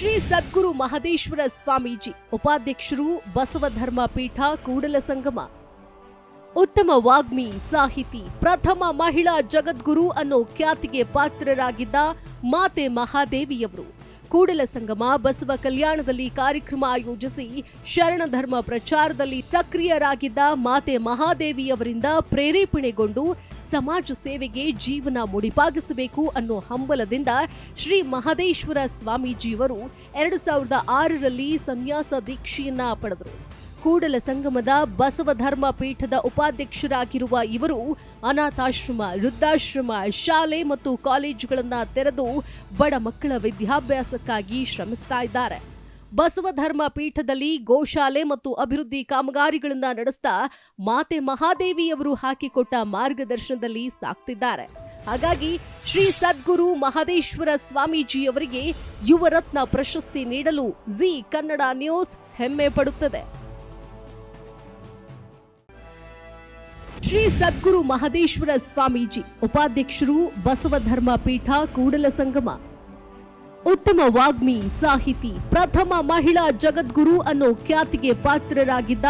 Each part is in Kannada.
ಶ್ರೀ ಸದ್ಗುರು ಮಹದೇಶ್ವರ ಸ್ವಾಮೀಜಿ, ಉಪಾಧ್ಯಕ್ಷರು ಬಸವಧರ್ಮ ಪೀಠ, ಕೂಡಲ ಸಂಗಮ. ಉತ್ತಮ ವಾಗ್ಮಿ, ಸಾಹಿತಿ, ಪ್ರಥಮ ಮಹಿಳಾ ಜಗದ್ಗುರು ಅನ್ನೋ ಖ್ಯಾತಿಗೆ ಪಾತ್ರರಾಗಿದ್ದ ಮಾತೆ ಮಹಾದೇವಿಯವರು. ಕೂಡಲ ಸಂಗಮ ಬಸವ ಕಲ್ಯಾಣದಲ್ಲಿ ಕಾರ್ಯಕ್ರಮ ಆಯೋಜಿಸಿ ಶರಣ ಧರ್ಮ ಪ್ರಚಾರದಲ್ಲಿ ಸಕ್ರಿಯರಾಗಿದ್ದ ಮಾತೆ ಮಹಾದೇವಿಯವರಿಂದ ಪ್ರೇರೇಪಣೆಗೊಂಡು ಸಮಾಜ ಸೇವೆಗೆ ಜೀವನ ಮುಡಿಪಾಗಿಸಬೇಕು ಅನ್ನೋ ಹಂಬಲದಿಂದ ಶ್ರೀ ಮಹದೇಶ್ವರ ಸ್ವಾಮೀಜಿಯವರು ಎರಡು ಸಾವಿರದ ಆರರಲ್ಲಿ ಸನ್ಯಾಸ ದೀಕ್ಷೆಯನ್ನ ಪಡೆದರು. ಕೂಡಲ ಸಂಗಮದ ಬಸವ ಧರ್ಮ ಪೀಠದ ಉಪಾಧ್ಯಕ್ಷರಾಗಿರುವ ಇವರು ಅನಾಥಾಶ್ರಮ, ವೃದ್ಧಾಶ್ರಮ, ಶಾಲೆ ಮತ್ತು ಕಾಲೇಜುಗಳನ್ನು ತೆರೆದು ಬಡ ಮಕ್ಕಳ ವಿದ್ಯಾಭ್ಯಾಸಕ್ಕಾಗಿ ಶ್ರಮಿಸ್ತಾ ಇದ್ದಾರೆ. ಬಸವ ಧರ್ಮ ಪೀಠದಲ್ಲಿ ಗೋಶಾಲೆ ಮತ್ತು ಅಭಿವೃದ್ಧಿ ಕಾಮಗಾರಿಗಳನ್ನು ನಡೆಸ್ತಾ ಮಾತೆ ಮಹಾದೇವಿಯವರು ಹಾಕಿಕೊಟ್ಟ ಮಾರ್ಗದರ್ಶನದಲ್ಲಿ ಸಾಕ್ತಿದ್ದಾರೆ. ಹಾಗಾಗಿ ಶ್ರೀ ಸದ್ಗುರು ಮಹದೇಶ್ವರ ಸ್ವಾಮೀಜಿಯವರಿಗೆ ಯುವರತ್ನ ಪ್ರಶಸ್ತಿ ನೀಡಲು ಜಿ ಕನ್ನಡ ನ್ಯೂಸ್ ಹೆಮ್ಮೆ ಪಡುತ್ತದೆ. ಶ್ರೀ ಸದ್ಗುರು ಮಹದೇಶ್ವರ ಸ್ವಾಮೀಜಿ, ಉಪಾಧ್ಯಕ್ಷರು ಬಸವ ಧರ್ಮ ಪೀಠ, ಕೂಡಲ ಸಂಗಮ. ಉತ್ತಮ ವಾಗ್ಮಿ, ಸಾಹಿತಿ, ಪ್ರಥಮ ಮಹಿಳಾ ಜಗದ್ಗುರು ಅನ್ನೋ ಖ್ಯಾತಿಗೆ ಪಾತ್ರರಾಗಿದ್ದ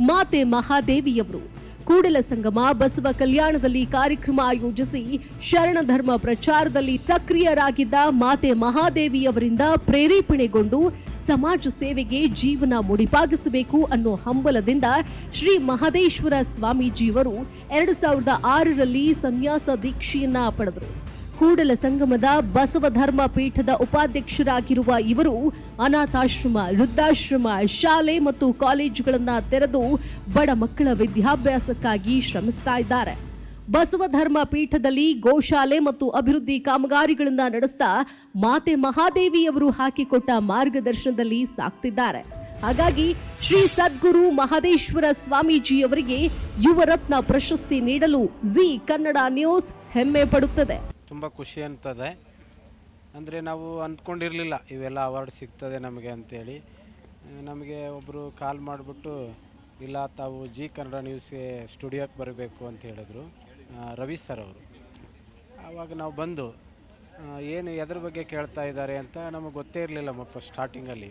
ಮಾತೆ ಮಹಾದೇವಿಯವರು. ಕೂಡಲ ಸಂಗಮ ಬಸವ ಕಲ್ಯಾಣದಲ್ಲಿ ಕಾರ್ಯಕ್ರಮ ಆಯೋಜಿಸಿ ಶರಣ ಧರ್ಮ ಪ್ರಚಾರದಲ್ಲಿ ಸಕ್ರಿಯರಾಗಿದ್ದ ಮಾತೆ ಮಹಾದೇವಿಯವರಿಂದ ಪ್ರೇರೇಪಣೆಗೊಂಡು ಸಮಾಜ ಸೇವೆಗೆ ಜೀವನ ಮುಡಿಪಾಗಿಸಬೇಕು ಅನ್ನೋ ಹಂಬಲದಿಂದ ಶ್ರೀ ಮಹದೇಶ್ವರ ಸ್ವಾಮೀಜಿಯವರು ಎರಡು ಸಾವಿರದ ಆರರಲ್ಲಿ ಸನ್ಯಾಸ ದೀಕ್ಷೆಯನ್ನ ಪಡೆದರು. ಕೂಡಲ ಸಂಗಮದ ಬಸವ ಧರ್ಮ ಪೀಠದ ಉಪಾಧ್ಯಕ್ಷರಾಗಿರುವ ಇವರು ಅನಾಥಾಶ್ರಮ, ವೃದ್ಧಾಶ್ರಮ, ಶಾಲೆ ಮತ್ತು ಕಾಲೇಜುಗಳನ್ನು ತೆರೆದು ಬಡ ಮಕ್ಕಳ ವಿದ್ಯಾಭ್ಯಾಸಕ್ಕಾಗಿ ಶ್ರಮಿಸ್ತಾ ಇದ್ದಾರೆ. ಬಸವ ಧರ್ಮ ಪೀಠದಲ್ಲಿ ಗೋಶಾಲೆ ಮತ್ತು ಅಭಿವೃದ್ಧಿ ಕಾಮಗಾರಿಗಳನ್ನ ನಡೆಸ್ತಾ ಮಾತೆ ಮಹಾದೇವಿಯವರು ಹಾಕಿಕೊಟ್ಟ ಮಾರ್ಗದರ್ಶನದಲ್ಲಿ ಸಾಕ್ತಿದ್ದಾರೆ. ಹಾಗಾಗಿ ಶ್ರೀ ಸದ್ಗುರು ಮಹದೇಶ್ವರ ಸ್ವಾಮೀಜಿಯವರಿಗೆ ಯುವರತ್ನ ಪ್ರಶಸ್ತಿ ನೀಡಲು ಜಿ ಕನ್ನಡ ನ್ಯೂಸ್ ಹೆಮ್ಮೆ ಪಡುತ್ತದೆ. ತುಂಬ ಖುಷಿ ಅಂತದೆ ಅಂದರೆ ನಾವು ಅಂದ್ಕೊಂಡಿರಲಿಲ್ಲ ಇವೆಲ್ಲ ಅವಾರ್ಡ್ ಸಿಗ್ತದೆ ನಮಗೆ ಅಂತೇಳಿ. ನಮಗೆ ಒಬ್ಬರು ಕಾಲ್ ಮಾಡಿಬಿಟ್ಟು, ಇಲ್ಲ ತಾವು ಜಿ ಕನ್ನಡ ನ್ಯೂಸ್ಗೆ ಸ್ಟುಡಿಯೋಕ್ಕೆ ಬರಬೇಕು ಅಂತ ಹೇಳಿದ್ರು. ರವಿ ಸರ್ ಅವರು. ಆವಾಗ ನಾವು ಬಂದು ಏನು ಎದ್ರ ಬಗ್ಗೆ ಕೇಳ್ತಾ ಇದ್ದಾರೆ ಅಂತ ನಮಗೆ ಗೊತ್ತೇ ಇರಲಿಲ್ಲ ಮಪ್ಪ ಸ್ಟಾರ್ಟಿಂಗಲ್ಲಿ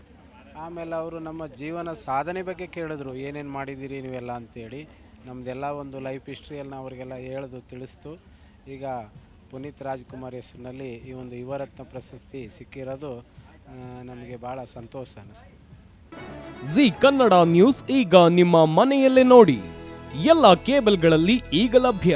ಆಮೇಲೆ ಅವರು ನಮ್ಮ ಜೀವನ ಸಾಧನೆ ಬಗ್ಗೆ ಕೇಳಿದ್ರು, ಏನೇನು ಮಾಡಿದ್ದೀರಿ ನೀವೆಲ್ಲ ಅಂತೇಳಿ. ನಮ್ಮದೆಲ್ಲ ಒಂದು ಲೈಫ್ ಹಿಸ್ಟ್ರಿಯಲ್ಲಿ ನಾವು ಅವರಿಗೆಲ್ಲ ಹೇಳ್ದು, ತಿಳಿಸ್ತು. ಈಗ ಪುನೀತ್ ರಾಜ್ಕುಮಾರ್ ಹೆಸರಿನಲ್ಲಿ ಈ ಒಂದು ಯುವರತ್ನ ಪ್ರಶಸ್ತಿ ಸಿಕ್ಕಿರೋದು ನಮಗೆ ಭಾಳ ಸಂತೋಷ ಅನ್ನಿಸ್ತು. ಜಿ ಕನ್ನಡ ನ್ಯೂಸ್ ಈಗ ನಿಮ್ಮ ಮನೆಯಲ್ಲೇ ನೋಡಿ. ಎಲ್ಲ ಕೇಬಲ್ಗಳಲ್ಲಿ ಈಗ ಲಭ್ಯ.